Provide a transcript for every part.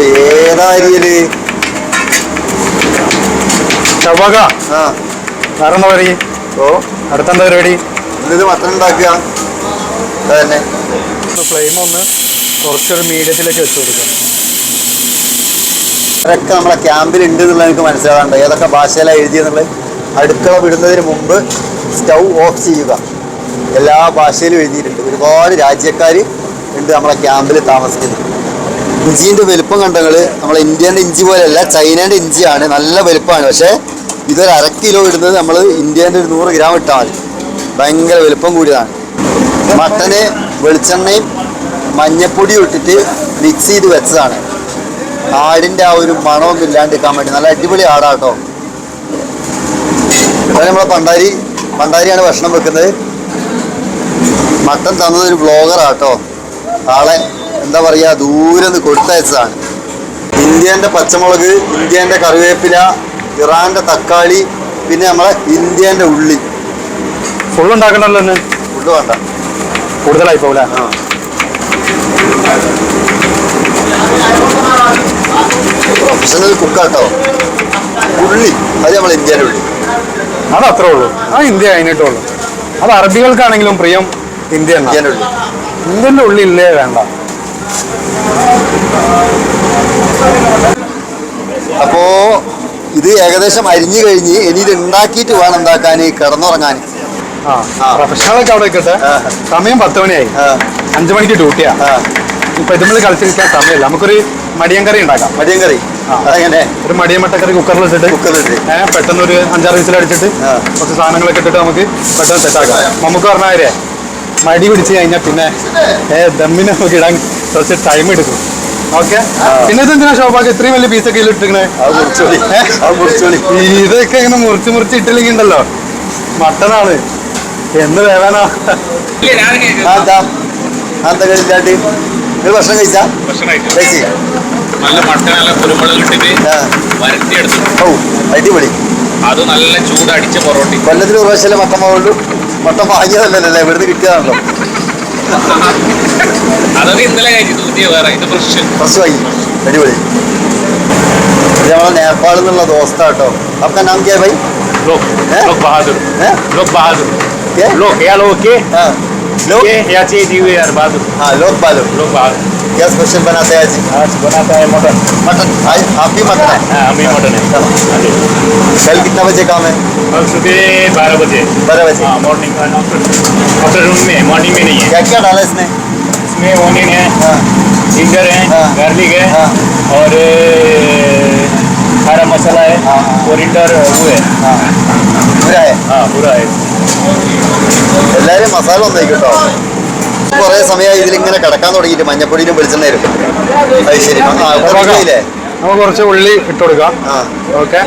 ഏതാ അരിയൽ ചവക. ആ. വേറെ എന്താ പരിപാടി? ഓ. അടുത്തെന്താ പരിപാടി? ഇത് മട്ടൺ ഉണ്ടാക്കുക. അതന്നെ ഫ്ലെയിം ഒന്ന് കുറച്ചൊരു മീഡിയത്തിലേക്ക് വെച്ച് കൊടുക്കാം. നമ്മളെ ക്യാമ്പിൽ ഉണ്ട് എന്നുള്ളത് എനിക്ക് മനസ്സിലാകാണ്ട് ഏതൊക്കെ ഭാഷയിലാണ് എഴുതിയെന്നുള്ളത് അടുക്കള വിടുന്നതിന് മുമ്പ് സ്റ്റൗ ഓഫ് ചെയ്യുക. എല്ലാ ഭാഷയിലും എഴുതിയിട്ടുണ്ട്. ഒരുപാട് രാജ്യക്കാർ ഉണ്ട് നമ്മളെ ക്യാമ്പിൽ താമസിക്കുന്നത്. ഇഞ്ചിന്റെ വലുപ്പം കണ്ടങ്ങൾ നമ്മളെ ഇന്ത്യന്റെ ഇഞ്ചി പോലെയല്ല ചൈനേന്റെ ഇഞ്ചിയാണ് നല്ല വലുപ്പമാണ്. പക്ഷേ ഇതൊരു അര കിലോ ഇടുന്നത് നമ്മൾ ഇന്ത്യന്റെ ഒരു നൂറ് ഗ്രാം ഇട്ടാൽ മതി. ഭയങ്കര വലുപ്പം കൂടിയതാണ്. മട്ടന് വെളിച്ചെണ്ണയും മഞ്ഞപ്പൊടിയും ഇട്ടിട്ട് മിക്സ് ചെയ്ത് വെച്ചതാണ്. ആടിന്റെ ആ ഒരു മണമൊന്നും ഇല്ലാണ്ടിരിക്കാൻ വേണ്ടി. നല്ല അടിപൊളി ആടാട്ടോ. ഇവിടെ നമ്മളെ പണ്ടാരി. പണ്ടാരിയാണ് ഭക്ഷണം വെക്കുന്നത്. മട്ടൻ തന്നത് ഒരു ബ്ലോഗറാട്ടോ ആളെ എന്താ പറയുക ദൂരെ നിന്ന് കൊടുത്തയച്ചതാണ്. ഇന്ത്യന്റെ പച്ചമുളക് ഇന്ത്യന്റെ കറിവേപ്പില ഇറാന്റെ തക്കാളി പിന്നെ നമ്മളെ ഇന്ത്യന്റെ ഉള്ളി. ഫുൾ ഉണ്ടാക്കണല്ലോ തന്നെ ഫുഡ് വേണ്ട. കൂടുതലായി പോകില്ല ആ. പ്രൊഫഷണൽ കുക്കാട്ടോ ഉള്ളി. അത് നമ്മൾ ഇന്ത്യന്റെ ഉള്ളി. അത് അത്രേ ഉള്ളൂ. ആ ഇന്ത്യ കഴിഞ്ഞിട്ടുള്ളൂ അത് അറബികൾക്കാണെങ്കിലും പ്രിയം ഇന്ത്യ ഉള്ളി. ഇന്ത്യന്റെ ഉള്ളി ഇന്ത്യന്റെ ഉള്ളിലേ വേണ്ട. അപ്പോ ഇത് ഏകദേശം അരിഞ്ഞു കഴിഞ്ഞ് ഇനി ഇത് ഉണ്ടാക്കിയിട്ട് വേണം എന്താക്കാൻ കിടന്നുറങ്ങാൻ. പ്രൊഫഷണലൊക്കെ അവിടെ നിൽക്കട്ടെ. സമയം പത്ത് മണിയായി. അഞ്ചു മണിക്ക് ഡ്യൂട്ടിയാ. ഇപ്പൊ ഇപ്പൊ ഇതുമ്മിൽ കളിച്ചിരിക്കാൻ സമയമില്ല. നമുക്കൊരു മടിയൻ കറി ഉണ്ടാക്കാം. മടിയൻ കറി ഒരു മടിയൻ മട്ടക്കറി കുക്കറിൽ ഇട്ടിട്ട് കുക്കറിലിട്ട് പെട്ടെന്ന് ഒരു അഞ്ചാറ് വിസിൽ അടിച്ചിട്ട് കുറച്ച് സാധനങ്ങളൊക്കെ ഇട്ടിട്ട് നമുക്ക് പെട്ടെന്ന് സെറ്റാക്കാം നമുക്ക് പറഞ്ഞാലേ മടി പിടിച്ച് കഴിഞ്ഞാൽ പിന്നെ ഏ ദമ്മിന് നമുക്ക് ഇടാൻ കുറച്ച് ടൈം എടുക്കും. ഓക്കെ പിന്നെ ഇതെന്തിനാ ഷോപ്പാക്ക് ഇത്രയും വലിയ പീസൊക്കെ ഇട്ടിരിക്കണേ? ഇതൊക്കെ ഇങ്ങനെ മുറിച്ച് മുറിച്ച് ഇട്ടില്ലെങ്കിൽ ഉണ്ടല്ലോ മട്ടനാണ്. എന്ന് വേവാനാ. കഴിച്ചാട്ട് നിങ്ങൾ ഭക്ഷണം കഴിച്ചാ? കഴിച്ച്. നല്ല. വരട്ടിയെടുത്തു. ഓ അടിപൊളി. അത് നല്ല ചൂടടിച്ച പൊറോട്ടി കൊല്ലത്തിൽ ഒരു പ്രാവശ്യമല്ലേ മട്ടൻ പോകുള്ളൂ മൊത്തം വാങ്ങിയതല്ലല്ലേ ഇവിടുന്ന് കിട്ടിയതാണല്ലോ. വേറെ അടിപൊളി. നമ്മളെ നേപ്പാളിൽ നിന്നുള്ള ദോസ്ത കേട്ടോ അപ്പൊ നാം കേ ഭായി ലോക് ബഹാദൂർ ലോക് ബഹാദൂർ ലോക് ലോക് ലോക് ബഹാദൂർ ലോക് ബഹാദൂർ क्या स्पेशल बनाते हैं आज? आज बनाता है मटन। मटन? आज आप भी मटन है? हाँ, हम भी मटन है। कल कितना बजे काम है? कल सुबह बारह बजे। बारह बजे? हाँ मॉर्निंग आफ्टर रूम में मॉर्निंग में नहीं है। क्या क्या डाला इसमें इसमें ओनियन है हाँ। जिंजर है हाँ। गार्लिक है और खारा मसाला है कोरिंडर वो है। पूरा है? हाँ पूरा है। ಎಲ್ಲರೂ ಮಸಾಲೆ ಒಂದು ಐದು കുറേ സമയമായി ഇതിലിങ്ങനെ കിടക്കാൻ തുടങ്ങിയിട്ട് മഞ്ഞപ്പൊടിയിലും വെളിച്ചെണ്ണയിലും അത് ശരി. കുറച്ചില്ലേ നമുക്ക് കുറച്ച് ഉള്ളി ഇട്ട് കൊടുക്കാം. ഓക്കെ.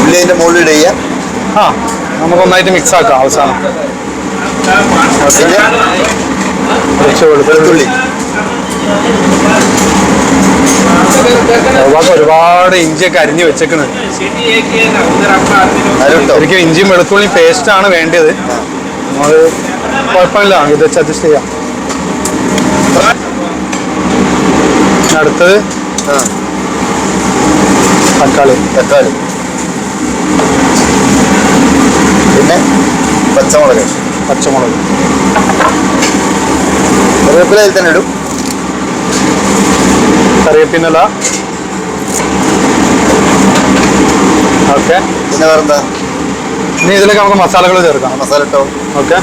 ഉള്ളി അതിന്റെ മുകളിൽ ഇടുക ആ നമുക്ക് ഒന്നായിട്ട് മിക്സ് ആക്കാം അവസാനം. കുറച്ച് വെളുത്തുള്ളി. വെളുത്തുള്ളി ഒരുപാട് ഒരുപാട് ഇഞ്ചിയൊക്കെ അരിഞ്ഞ് വെച്ചേക്കണ്. ശരിക്കും ഒരിക്കലും ഇഞ്ചിയും വെളുത്തുള്ളിയും പേസ്റ്റ് ആണ് വേണ്ടത്. നമ്മൾ കുഴപ്പമില്ല ഇത് വെച്ച് അഡ്ജസ്റ്റ് ചെയ്യാം അടുത്തത് തക്കാളി. തക്കാളി. പിന്നെ പച്ചമുളക്. പച്ചമുളക്. കറിവേപ്പില അതിൽ തന്നെ ഇടും. കറിവേപ്പിനില ഓക്കെ. പിന്നെ വേറെന്താ? ഇനി ഇതിലേക്ക് നമുക്ക് മസാലകൾ ചേർക്കാം. മസാല ഇട്ടോ ഓക്കെ.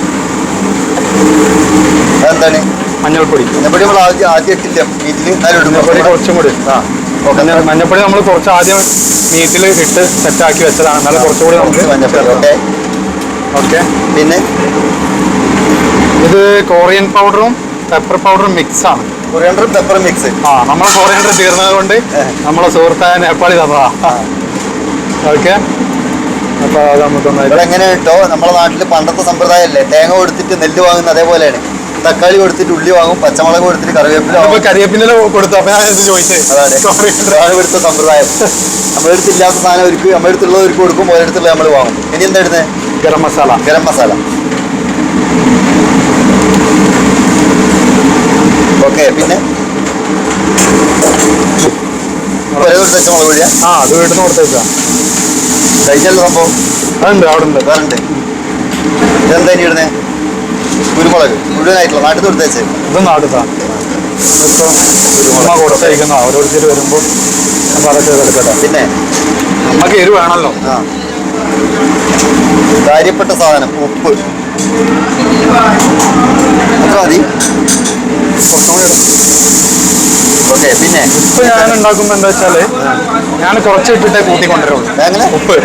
അതെന്താണ്? മഞ്ഞൾപ്പൊടി. മഞ്ഞപ്പൊടി നമ്മൾ ആദ്യം ആദ്യം ഇട്ടില്ല മീറ്റിൽ മഞ്ഞൾപ്പൊടി കുറച്ചും കൂടി. ആ ഓക്കെ. മഞ്ഞ മഞ്ഞൾപ്പൊടി നമ്മൾ കുറച്ച് ആദ്യം മീറ്റിൽ ഇട്ട് സെറ്റാക്കി വെച്ചതാണ്. എന്നാലും കുറച്ചുകൂടി നമുക്ക് മഞ്ഞപ്പൊടി ഓക്കെ. ഓക്കെ. പിന്നെ? ഇത് കോറിയൻ പൗഡറും പെപ്പർ പൗഡറും മിക്സ് ആണ്. കൊറിയണ്ടർ പെപ്പർ മിക്സ് ആ നമ്മൾ കോറിയൻഡർ തീർന്നത് കൊണ്ട് നമ്മളെ സുഹൃത്തായ നേപ്പാളി തന്നതാ. ഓക്കെ? അപ്പോൾ അത് നമുക്കൊന്ന് ഇവിടെ എങ്ങനെ കേട്ടോ നമ്മുടെ നാട്ടിൽ പണ്ടത്തെ സമ്പ്രദായമല്ലേ തേങ്ങ കൊടുത്തിട്ട് നെല്ല് വാങ്ങുന്ന അതേപോലെയാണ്. തക്കാളി കൊടുത്തിട്ട് ഉള്ളി വാങ്ങും പച്ചമുളക് കൊടുത്തിട്ട് കറിവേപ്പില അപ്പൊ വാങ്ങും. കൊടുത്തു? അപ്പൊ ഞാൻ ചോദിച്ചത് അതാണ്. ഇവിടുത്തെ സമ്പ്രദായം. നമ്മുടെ അടുത്ത് ഇല്ലാത്ത സാധനം ഒരുക്കും നമ്മുടെ അടുത്തുള്ളവർക്ക് കൊടുക്കും ഓരോരുത്തുള്ള നമ്മൾ വാങ്ങും. ഇനി എന്താ ഇടുന്നത്? ഗരം മസാല. ഗരം മസാല. ഓക്കെ പിന്നെ? ആ അത് വീട്ടിൽ നിന്ന് കൊടുത്തേക്കാ കഴിഞ്ഞല്ലോ സംഭവം? അതുണ്ട് അവിടെ ഉണ്ട് വേറെ ഉണ്ട് ഇതെന്താ ഇനി ഇടുന്നേ? കുരുമുളക്. മുഴുവനായിട്ടുള്ള നാട്ടിൽ നിന്ന് കൊടുത്തേച്ച്. ഇത് നാടുത്താ ഉമ്മ കൊടുത്തയക്കുന്ന ഓരോരുത്തർ വരുമ്പോൾ അപ്പൊ അതൊക്കെ എടുക്കട്ടെ പിന്നെ? നമുക്ക് എരിവ് വേണമല്ലോ ആ. കാര്യപ്പെട്ട സാധനം ഉപ്പ്. അത്ര മതി. ഓക്കെ പിന്നെ? ഉപ്പ് ഞാൻ ഉണ്ടാക്കുമ്പോ എന്താ വെച്ചാൽ ഞാൻ കുറച്ച് ഇട്ടിട്ടേ കൂട്ടിക്കൊണ്ടുവരുള്ളൂ. എങ്ങനെ? ഉപ്പ്.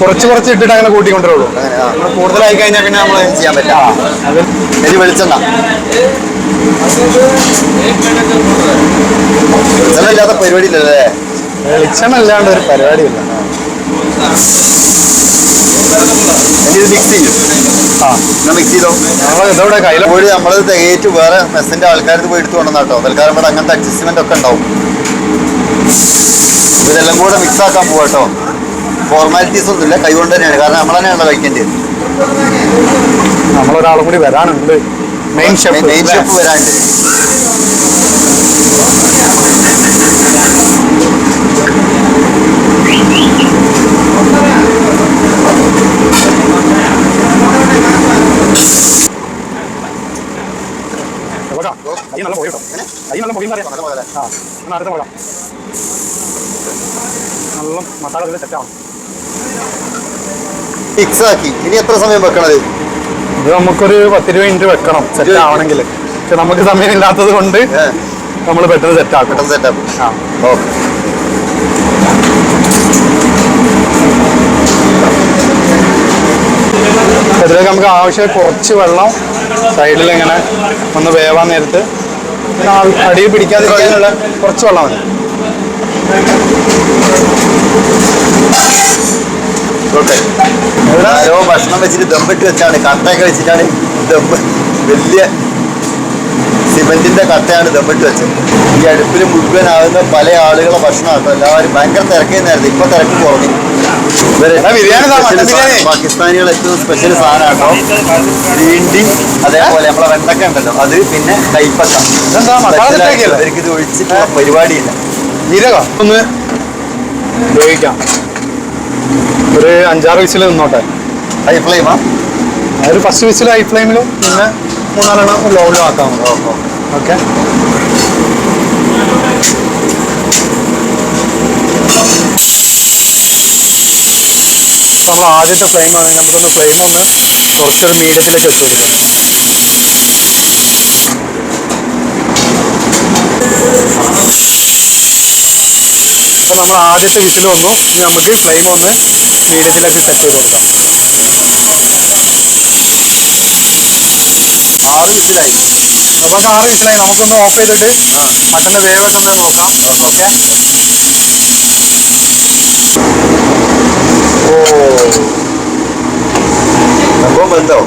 കുറച്ച് കുറച്ച് ഇട്ടിട്ട് അങ്ങനെ കൂട്ടിക്കൊണ്ടുവരുള്ളൂ. അങ്ങനെ ആ. നമ്മൾ കൂടുതലായി കഴിഞ്ഞാൽ പിന്നെ നമ്മൾ ചെയ്യാൻ പറ്റില്ല അത് എരി വെളിച്ചെണ്ണ. വെളിച്ചെണ്ണ ഇല്ലാത്ത പരിപാടിയില്ലല്ലേ വെളിച്ചെണ്ണ ഇല്ലാണ്ട് ഒരു പരിപാടിയില്ല. ഇത് മിക്സ് ചെയ്യും. ആ. എന്നാ മിക്സ് ചെയ്തോ? നമ്മൾ ഇതോടെ കയ്യില. കോഴി നമ്മൾ തികയിട്ട് വേറെ മെസ്സിന്റെ ആൾക്കാർക്ക് പോയി എടുത്തു കൊണ്ടുവന്ന കേട്ടോ തൽക്കാലം ഇവിടെ അങ്ങനത്തെ അഡ്ജസ്റ്റ്മെന്റ് ഒക്കെ ഉണ്ടാവും. ഇതെല്ലാം കൂടെ മിക്സ് ആക്കാൻ പോവാട്ടോ. ഫോർമാലിറ്റീസ് ഒന്നുമില്ല. കൈകൊണ്ട് തന്നെയാണ്. കാരണം നമ്മൾ തന്നെയാണ് കഴിക്കേണ്ടത്. നമ്മളൊരാളും കൂടി വരാനുണ്ട്. മെയിൻ ഷെഫ് മെയിൻ ഷെഫ് വരാനുണ്ട്. കൈ നല്ല കേട്ടോ കൈ നല്ല പോയി അറിയാം ആ. എന്നാ അടുത്ത പോകാം നല്ല മസാല ഇതിൽ ആക്കി ഇനി എത്ര സമയം വെക്കണത്? ഇത് നമുക്കൊരു പത്തിരുപത് മിനിറ്റ് വെക്കണം സെറ്റ് ആവണമെങ്കിൽ പക്ഷെ നമുക്ക് സമയം ഇല്ലാത്തത് കൊണ്ട് നമ്മൾ പെട്ടെന്ന് സെറ്റ് ആക്കും. പെട്ടെന്ന് സെറ്റപ്പ് ആ. ഓക്കെ. അതിലേക്ക് നമുക്ക് ആവശ്യം കുറച്ച് വെള്ളം സൈഡിൽ ഇങ്ങനെ ഒന്ന് വേവാൻ നേരത്ത് അടിയിൽ പിടിക്കാതിരിക്കാനുള്ള കുറച്ച് വെള്ളം മതി. ഭക്ഷണം വെച്ചിട്ട് ദമ്മിട്ട് വെച്ചാണ്. കട്ടയൊക്കെ വെച്ചിട്ടാണ് ദമ്പ് വലിയ സിമെന്റിന്റെ കട്ടയാണ് ദമ്മിട്ട് വെച്ചത്. ഈ അടുപ്പിൽ മുഴുവനാകുന്ന പല ആളുകളെ ഭക്ഷണമാക്കും എല്ലാവരും ഭയങ്കര തിരക്കുന്നതായിരുന്നു ഇപ്പൊ തിരക്ക് കുറഞ്ഞു. പാകിസ്ഥാനികൾ ഏറ്റവും സ്പെഷ്യൽ സാധനമാട്ടോ വീണ്ടി അതേപോലെ നമ്മളെ വെണ്ടക്ക ഉണ്ടല്ലോ. അത് പിന്നെ കൈപ്പക്ക. ഇവർക്ക് ഇത് ഒഴിച്ചിട്ടുള്ള പരിപാടിയില്ല. ജീരകം? ഒന്ന് ഉപയോഗിക്കാം ഒരു അഞ്ചാറ് വിസിൽ നിന്നോട്ടെ. ഹൈ ഫ്ലെയിമാ ഒരു ഫസ്റ്റ് വിസിൽ ഹൈ ഫ്ലെയിമിലും പിന്നെ മൂന്നാലെണ്ണം ലോവിലും ആക്കാം ഓക്കെ. നമ്മൾ ആദ്യത്തെ ഫ്ലെയിം ആണെങ്കിൽ നമുക്കൊന്ന് ഫ്ലെയിം ഒന്ന് കുറച്ചൊരു മീഡിയത്തിലേക്ക് വെച്ച് കൊടുക്കാം നമ്മൾ ആദ്യത്തെ വിസിൽ വന്നു. ഇനി നമുക്ക് ഫ്ലെയിം ഒന്ന് മീഡിയത്തിലേക്ക് സെറ്റ് ചെയ്ത് കൊടുക്കാം. ആറ് വിസിലായി നമുക്ക് ആറ് വിസിലായി നമുക്കൊന്ന് ഓഫ് ചെയ്തിട്ട് മട്ടന്റെ വേവൊക്കെ ഒന്ന് നോക്കാം. ഓക്കെ സംഭവം ബന്ധോ?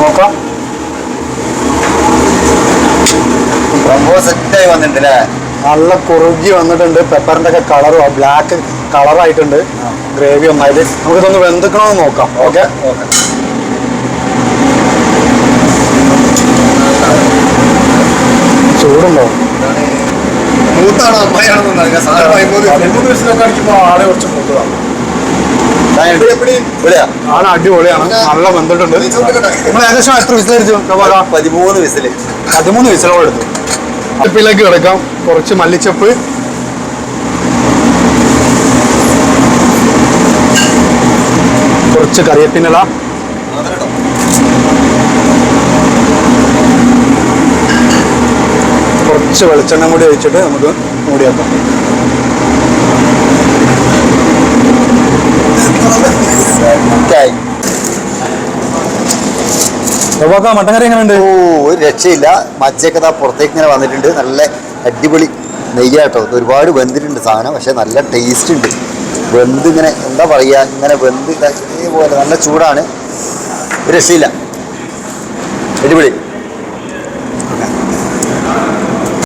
നോക്കാം. സംഭവം സെറ്റായി വന്നിട്ടുണ്ട് അല്ലേ നല്ല കുറുകി വന്നിട്ടുണ്ട്. പെപ്പറിന്റെ ഒക്കെ കളറും ആ ബ്ലാക്ക് കളറായിട്ടുണ്ട് ഗ്രേവി ഒന്നായിട്ട്. നമുക്കിതൊന്ന് വെന്തുക്കണമെന്ന് നോക്കാം. Okay okay. ചൂടുണ്ടോ? മൂത്താണ് അമ്മയാണെന്ന് അറിയാം സാധനം പതിമൂന്ന് വിസിലൊക്കെ അടിക്കുമ്പോൾ ആളെ കുറച്ച് മൂത്തതാണ് ഇവിടെയാ? ആണ് അടിപൊളിയാണ്. നല്ല ബന്ധമുണ്ട് നമ്മൾ ഏകദേശം എത്ര നോക്കാം പതിമൂന്ന് വിസിൽ. പതിമൂന്ന് വിസിലോളം എടുത്തു. അടുപ്പിലേക്ക് കിടക്കാം. കുറച്ച് മല്ലിച്ചപ്പ്. കുറച്ച് കറിയപ്പിനില കുറച്ച് വെളിച്ചെണ്ണ കൂടി ഒഴിച്ചിട്ട് നമുക്ക് മൂടി വെക്കാം സെറ്റായി ചൊവ്വാക്ക മട്ടൻ കറി എങ്ങനെയുണ്ട്? ഓ ഒരു രക്ഷയില്ല. മജ്ജയൊക്കെ ഇതാ പുറത്തേക്ക് ഇങ്ങനെ വന്നിട്ടുണ്ട്. നല്ല അടിപൊളി നെയ്യാട്ടോ. ഒരുപാട് വെന്തിട്ടുണ്ട് സാധനം. പക്ഷെ നല്ല ടേസ്റ്റ് ഉണ്ട്. വെന്ത് ഇങ്ങനെ എന്താ പറയുക ഇങ്ങനെ വെന്ത് ഇതാ ഇതേപോലെ നല്ല ചൂടാണ്. രക്ഷയില്ല. അടിപൊളി.